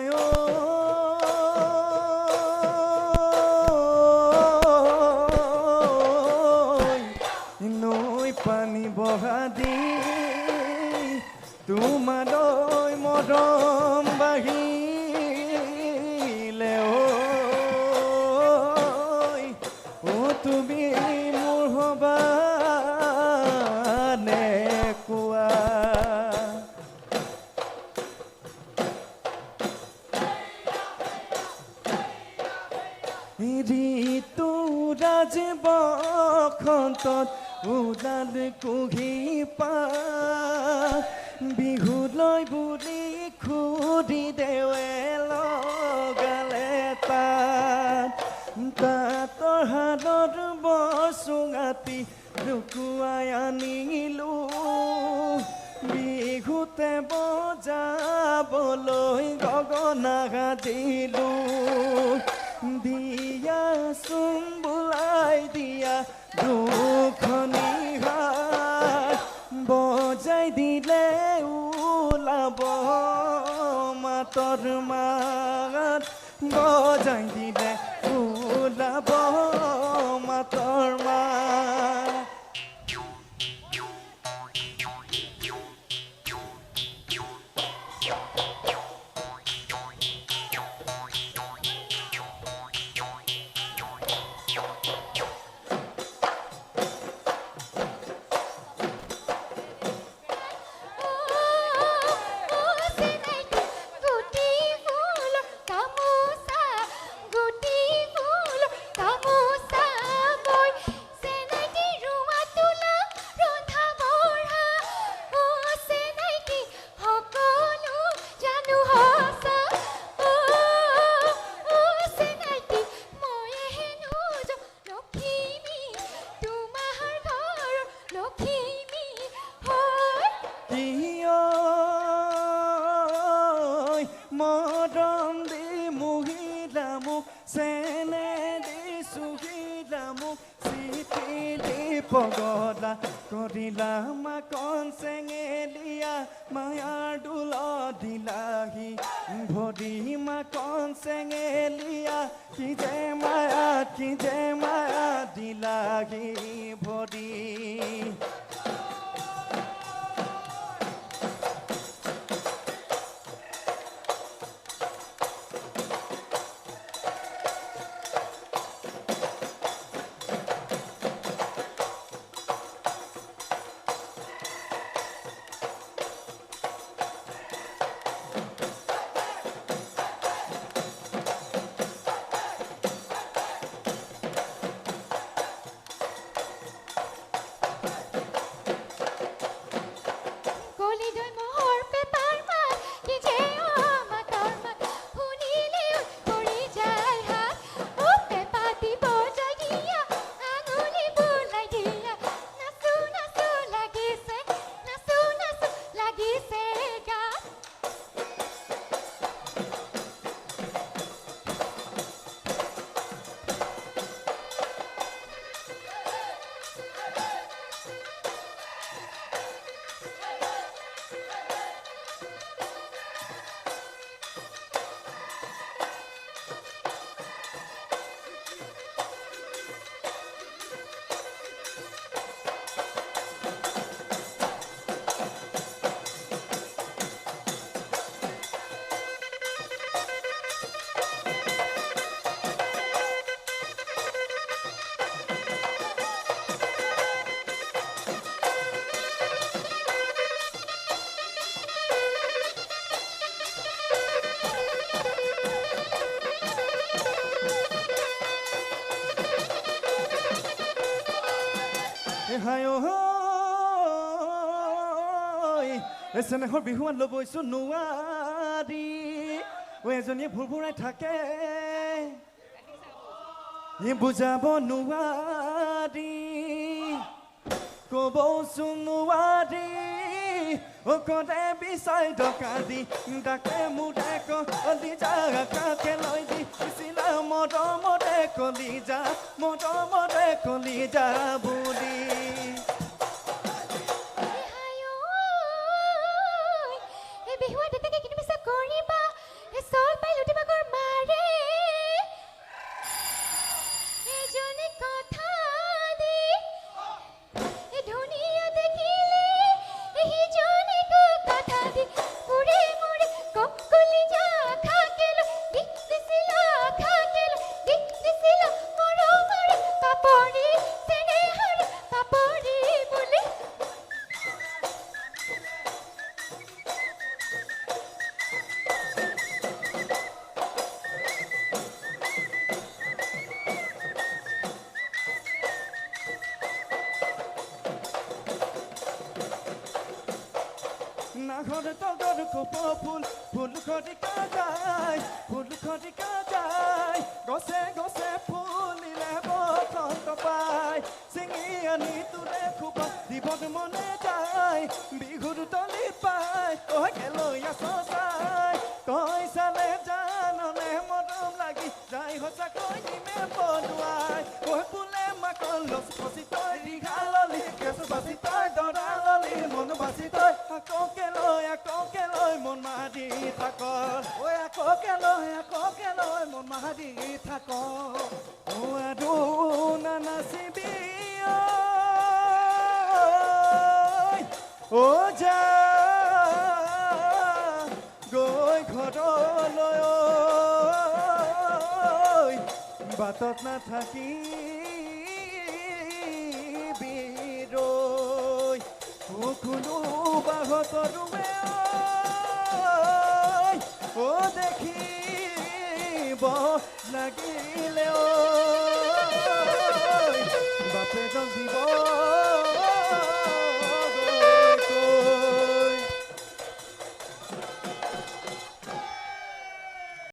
哟. ঋতু ৰাজ বসন্তত ওলাল কুহি পা। বিহুলৈ বুলি খুদি দেৱে লগালে তাত। তাঁতৰ হালত বচুঙাতি লুকুৱাই আনিলো। বিহুতে বজাবলৈ গগনা গাজিলো দিয়া চুম বোলাই দিয়া দুখনি বজাই দিলে ওলাব মাতৰ মাত বজাই দিলে ওলাব মৰম দি মুহিলা মোক চেনে দি মোক চিঠি দি পগলা কৰিলা মাকন চেঙেলীয়া মায়াৰ দোল দিলাহি ভৰি মাকন চেঙেলীয়া কি যে মায়া কি যে মায়া দিলাহি হায় চেনেহৰ বিহুৱান ল'বইছো নোৱাৰি। ঐ এজনীয়ে ভুৰ ভুৰাই থাকে। বুজাব নোৱাৰি। ক'বচোন নোৱাৰি। অকলে বিচাই ডকাৰি ডাকে মোৰে কলি যা, কাকে লৈ দিছিলা মৰমৰে কলি যা মৰমৰে কলি যা বুলি। কথা নাহৰ তগৰ কোপ ফুল ফুল খৰিকা যায় ফুল খৰিকা যায় গছে গছে ফুলিলে বসন্ত পায়। চিঙি আনি তোলে খোপা দিবত মনে যায় বিহুৰ তলি পায় তই কেলৈ আছ চাই তই চালে জাননে মৰম লাগি, যাই সঁচাকৈ নিমে বনোৱাই কৈ বোলে মাকল লচ তই দীঘাললি কেঁচ বাচি তই দৰাললি মন বাচি তই আকৌ কেলৈ থাক ঐ আকৌ কেলৈ আকৌ কেলৈ মন মাৰি থাক ঐ ও যা গৈ ঘৰলৈ। বাটত নাথাকি বিৰৈ কোনো বাহত ৰুৱে দেখিব লাগিলেও। বাপে বাপেৰক দিব